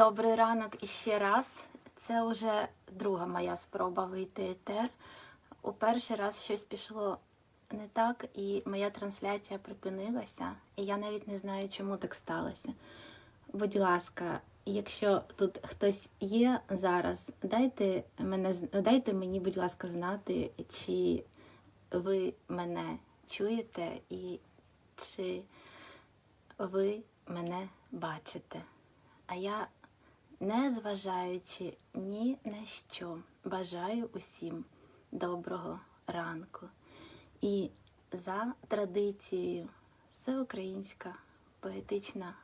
Добрий ранок іще раз. Це вже друга моя спроба вийти етер. У перший раз щось пішло не так, і моя трансляція припинилася, і я навіть не знаю, чому так сталося. Будь ласка, якщо тут хтось є зараз, дайте, мене, дайте мені, будь ласка, знати, чи ви мене чуєте і чи ви мене бачите. А я, не зважаючи ні на що, бажаю усім доброго ранку. І за традицією всеукраїнська поетична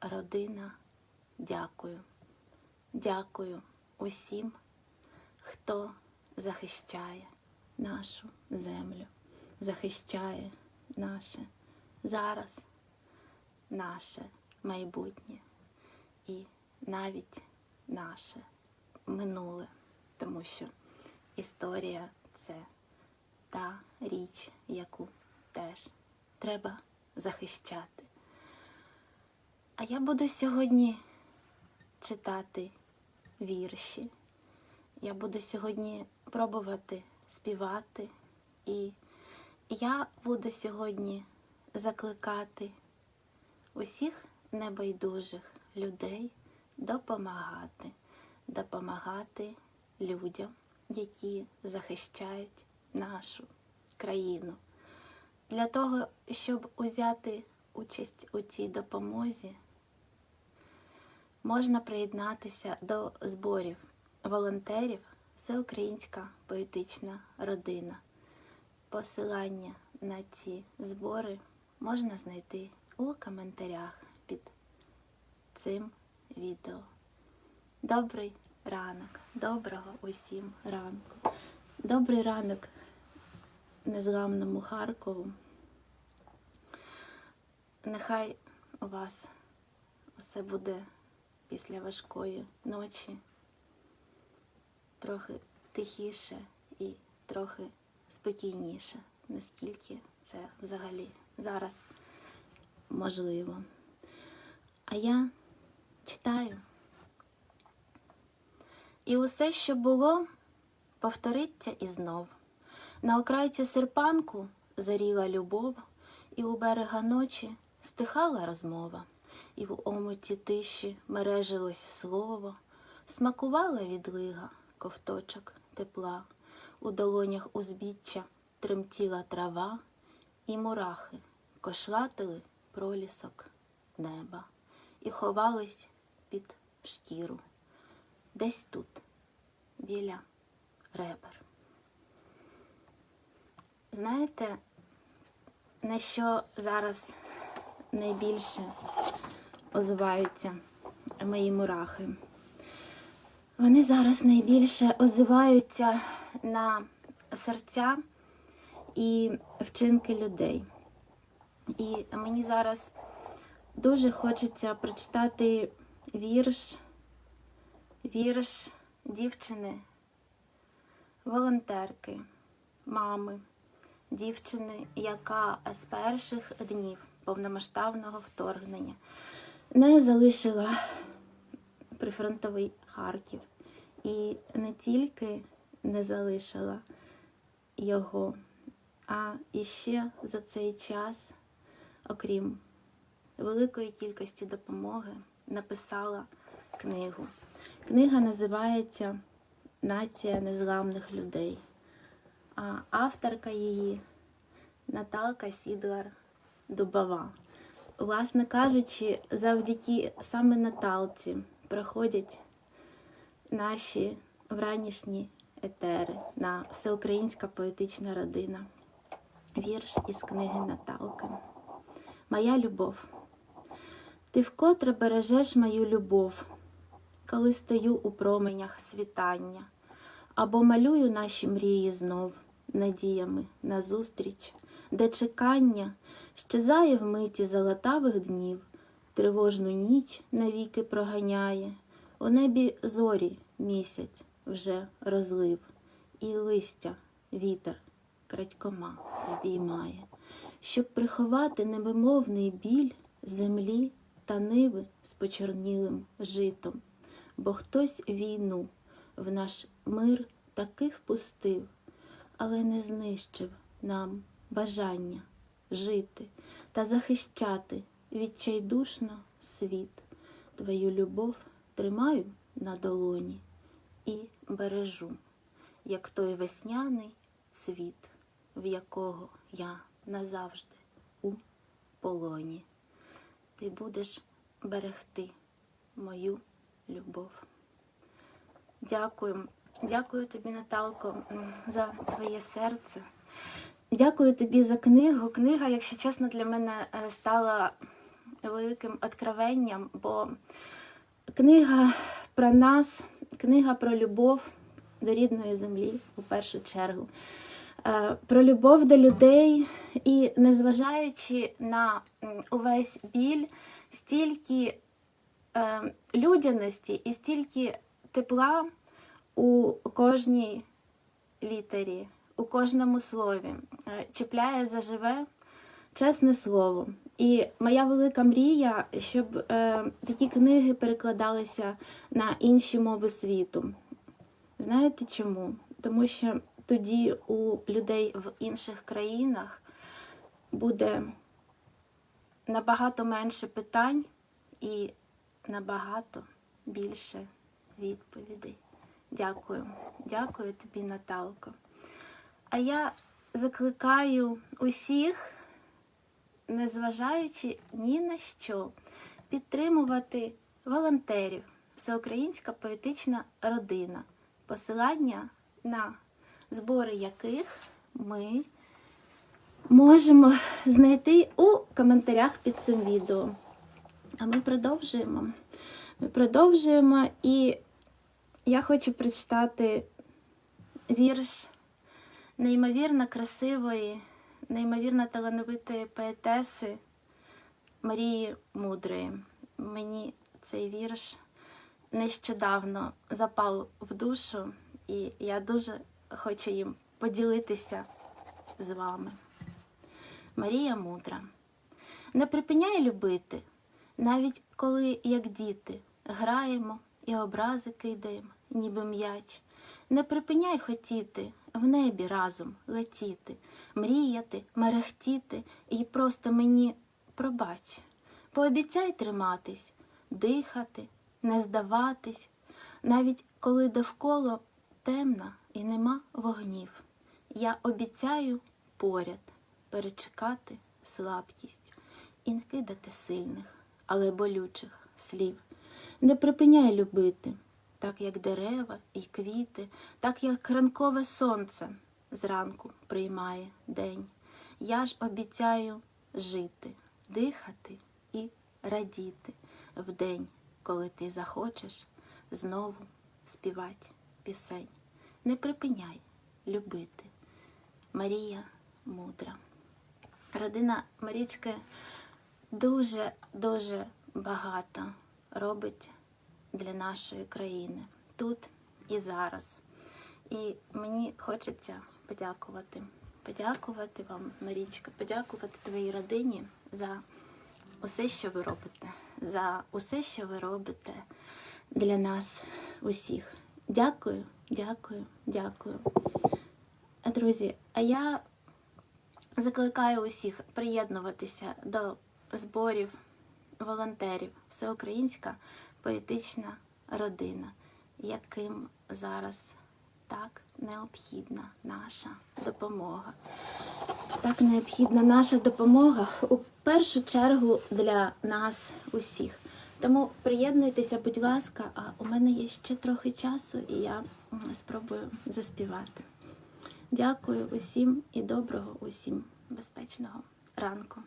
родина. Дякую. Дякую усім, хто захищає нашу землю, захищає наше зараз, наше майбутнє і навіть наше минуле, тому що історія це та річ, яку теж треба захищати. А я буду сьогодні читати вірші. Я буду сьогодні пробувати співати, і я буду сьогодні закликати усіх небайдужих людей допомагати, допомагати людям, які захищають нашу країну. Для того, щоб узяти участь у цій допомозі, можна приєднатися до зборів волонтерів Всеукраїнська поетична родина. Посилання на ці збори можна знайти у коментарях під цим відео. Добрий ранок, доброго усім ранку. Добрий ранок незламному Харкову. Нехай у вас все буде після важкої ночі трохи тихіше і трохи спокійніше, наскільки це взагалі зараз можливо. А я читаю. І усе, що було, повториться і знов. На окрайці серпанку зоріла любов, і у берега ночі стихала розмова, і в омуті тиші мережилось слово, смакувала відлига ковточок тепла, у долонях узбіччя тремтіла трава, і мурахи кошлатили пролісок неба і ховались під шкіру. Десь тут, біля ребер. Знаєте, на що зараз найбільше озиваються мої мурахи? Вони зараз найбільше озиваються на серця і вчинки людей. І мені зараз дуже хочеться прочитати вірш, вірш дівчини, волонтерки, мами, дівчини, яка з перших днів повномасштабного вторгнення не залишила прифронтовий Харків і не тільки не залишила його, а іще за цей час, окрім великої кількості допомоги, написала книгу. Книга називається Нація незламних людей. А авторка її Наталка Сідлар Дубова. Власне кажучи, завдяки саме Наталці проходять наші вранішні етери на всеукраїнська поетична родина. Вірш із книги Наталки. Моя любов. Ти вкотре бережеш мою любов, коли стою у променях світання, або малюю наші мрії знов надіями на зустріч, де чекання щезає в миті золотавих днів, тривожну ніч навіки проганяє, у небі зорі місяць вже розлив, і листя вітер крадькома здіймає, щоб приховати невимовний біль землі та ниви з почорнілим житом. бо хтось війну в наш мир таки впустив, але не знищив нам бажання жити та захищати відчайдушно світ. Твою любов тримаю на долоні і бережу, як той весняний цвіт, в якого я назавжди у полоні. Ти будеш берегти мою любов. Дякую. Дякую тобі, Наталко, за твоє серце. Дякую тобі за книгу. Книга, якщо чесно, для мене е, стала великим откровенням, бо книга про нас, книга про любов до рідної землі, у першу чергу. Е, Про любов до людей і незважаючи на увесь біль, стільки е, людяності і стільки тепла у кожній літері, у кожному слові. Е, Чіпляє заживе чесне слово. І моя велика мрія, щоб е, такі книги перекладалися на інші мови світу. Знаєте чому? Тому що тоді у людей в інших країнах буде набагато менше питань і набагато більше відповідей. Дякую. Дякую тобі, Наталко. А я закликаю усіх, незважаючи ні на що, підтримувати волонтерів, Всеукраїнська поетична родина, посилання на збори яких ми можемо знайти у коментарях під цим відео. А ми продовжуємо. Ми продовжуємо, і я хочу прочитати вірш неймовірно красивої, неймовірно талановитої поетеси Марії Мудрої. Мені цей вірш нещодавно запав в душу, і я дуже хочу їм поділитися з вами. Марія Мудра. Не припиняй любити, навіть коли, як діти, граємо і образи кидаємо, ніби м'яч. Не припиняй хотіти в небі разом летіти, мріяти, мерехтіти і просто мені пробач. Пообіцяй триматись, дихати, не здаватись, навіть коли довкола темна і нема вогнів. Я обіцяю поряд перечекати слабкість і не кидати сильних, але болючих слів. Не припиняй любити, так як дерева і квіти, так як ранкове сонце зранку приймає день. Я ж обіцяю жити, дихати і радіти в день, коли ти захочеш знову співати пісень. Не припиняй любити. Марія мудра. Родина Марічки дуже-дуже багато робить для нашої країни тут і зараз. І мені хочеться подякувати. Подякувати вам, Марічка, подякувати твоїй родині за усе, що ви робите, за усе, що ви робите для нас усіх. Дякую, дякую, дякую. Друзі, а я закликаю усіх приєднуватися до зборів волонтерів Всеукраїнська поетична родина, яким зараз так необхідна наша допомога. Так необхідна наша допомога у першу чергу для нас усіх. Тому приєднуйтеся, будь ласка, а у мене є ще трохи часу, і я спробую заспівати. Дякую усім і доброго усім безпечного ранку.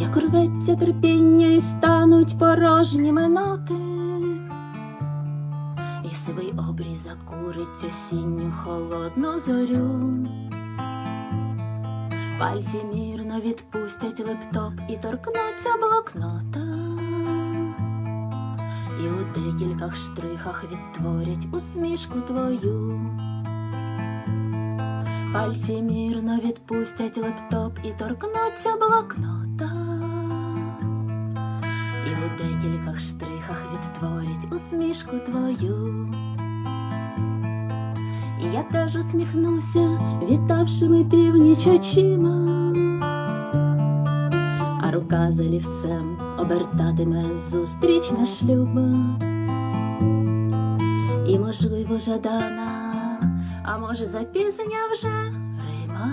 Як рветься терпіння і стануть порожніми ноти, і сивий обрій закурить осінню холодну зорю. Пальці мірно відпустять лептоп і торкнуться блокнота. І у декількох штрихах відтворять усмішку твою. Пальці мірно відпустять лептоп і торкнуться блокнота. І у декількох штрихах відтворять усмішку твою. Я теж усміхнуся, вітавшими північ очима, а рука за олівцем обертатиме зустріч на шлюба. І, можливо, жадана, а може, запізнення вже Рима.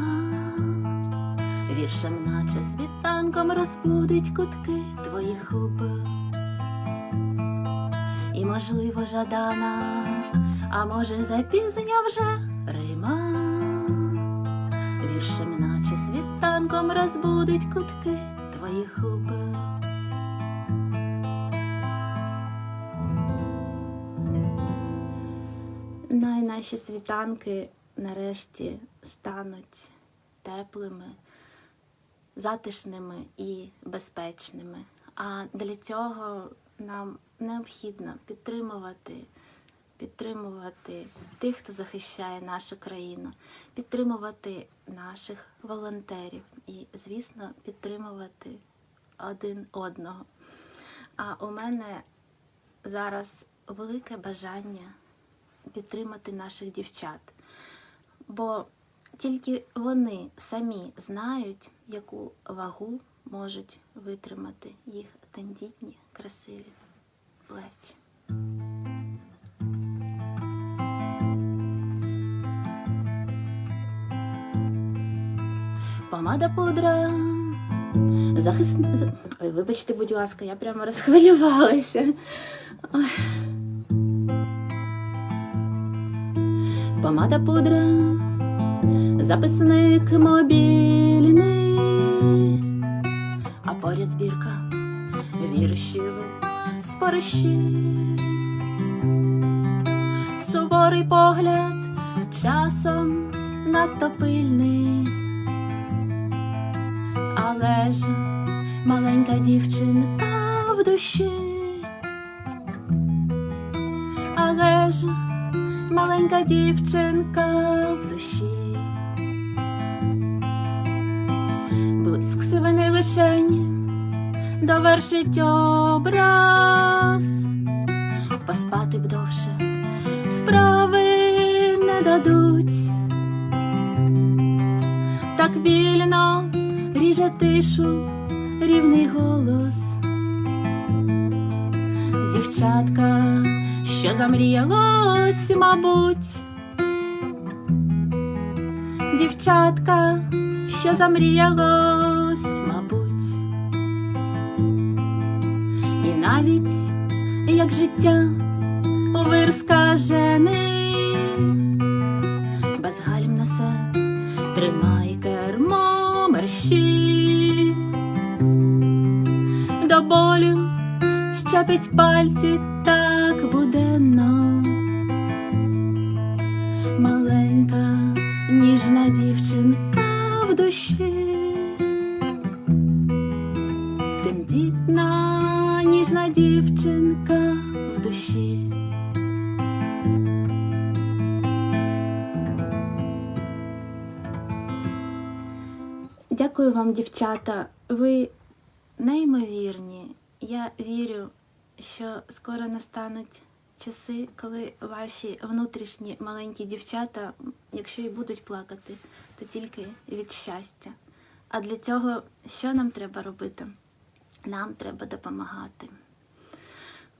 Віршем, наче світанком розбудить кутки твоїх губ. І, можливо, жадана, а може, запізнення вже Рима. Віршем, наче світанком розбудить кутки твоїх губ. Най наші світанки нарешті стануть теплими, затишними і безпечними. А для цього нам необхідно підтримувати, підтримувати тих, хто захищає нашу країну, підтримувати наших волонтерів і, звісно, підтримувати один одного. А у мене зараз велике бажання підтримати наших дівчат, бо тільки вони самі знають, яку вагу можуть витримати їх тендітні, красиві плечі. Помада пудра. Захист... за- Ой, вибачте, будь ласка, я прямо розхвилювалася. Помада пудра, записник мобільний, а поряд збірка віршів з паришів. Суворий погляд часом надто пильний, але ж маленька дівчинка в душі, але ж маленька дівчинка в душі. Блиск сивини лишень довершить образ, поспати б довше тишу рівний голос. Дівчатка, що замріялось, мабуть. Дівчатка, що замріялось, мабуть. І навіть як життя вир скажений, без гальм несе, тримай кермо болю щепить пальці так буденно. Маленька ніжна дівчинка в душі, тендітна ніжна дівчинка в душі. Дякую вам, дівчата. Ви неймовірні. Я вірю, що скоро настануть часи, коли ваші внутрішні маленькі дівчата, якщо і будуть плакати, то тільки від щастя. А для цього що нам треба робити? Нам треба допомагати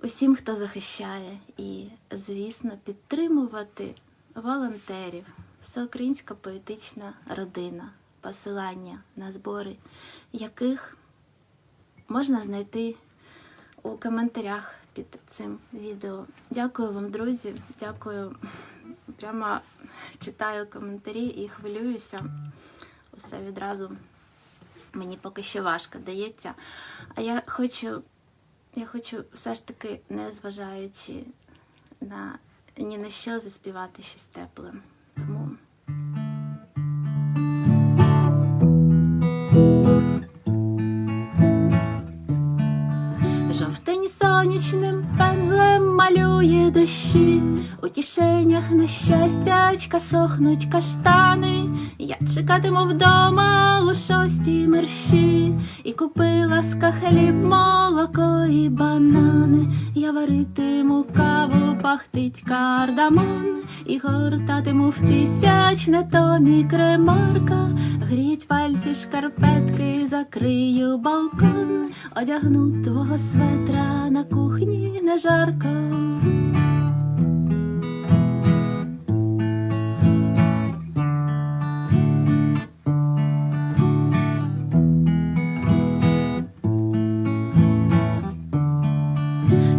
усім, хто захищає, і, звісно, підтримувати волонтерів, всеукраїнська поетична родина, посилання на збори, яких можна знайти у коментарях під цим відео. Дякую вам, друзі. Дякую. Прямо читаю коментарі і хвилююся. Усе відразу мені поки що важко дається. А я хочу, я хочу все ж таки, не зважаючи на ні на що, заспівати щось тепле. Тому сонячним пензлем малює дощі, у тішенях на щастячка сохнуть каштани, Я чекатиму вдома у шостій мерщі, і купила з хліб, молоко і банани. Я варитиму каву, пахтить кардамон, і гортатиму в тисячне томі кремарка. Гріть пальці шкарпетки, закрию балкон, одягну твого светра на кухні не жарко.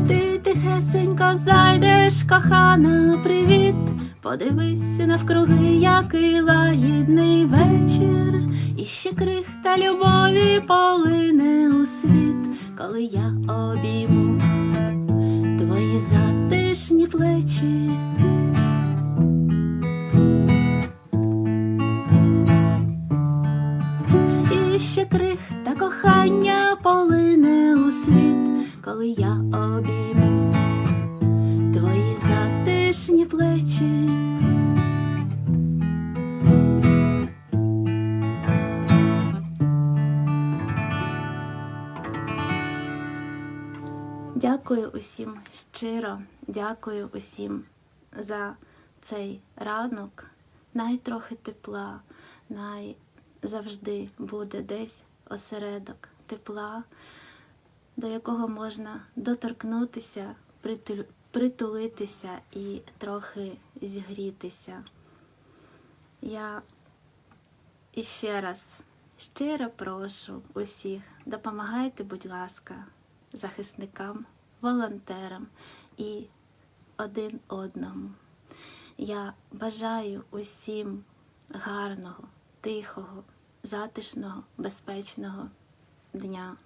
Ти тихесенько зайдеш, кохана, привіт. Подивись навкруги, який лагідний вечір, ще крихта любові полине у світ, коли я обійму твої затишні плечі. І ще крихта кохання полине у світ, коли я обійму твої затишні плечі. Дякую усім щиро, дякую усім за цей ранок. Най трохи тепла, най завжди буде десь осередок тепла, до якого можна доторкнутися, притулитися і трохи зігрітися. Я іще раз щиро прошу усіх, допомагайте, будь ласка, захисникам, волонтерам і один одному. Я бажаю усім гарного, тихого, затишного, безпечного дня.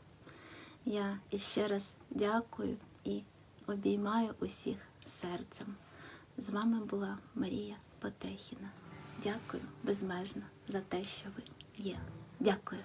Я іще раз дякую і обіймаю усіх серцем. З вами була Марія Потехіна. Дякую безмежно за те, що ви є. Дякую.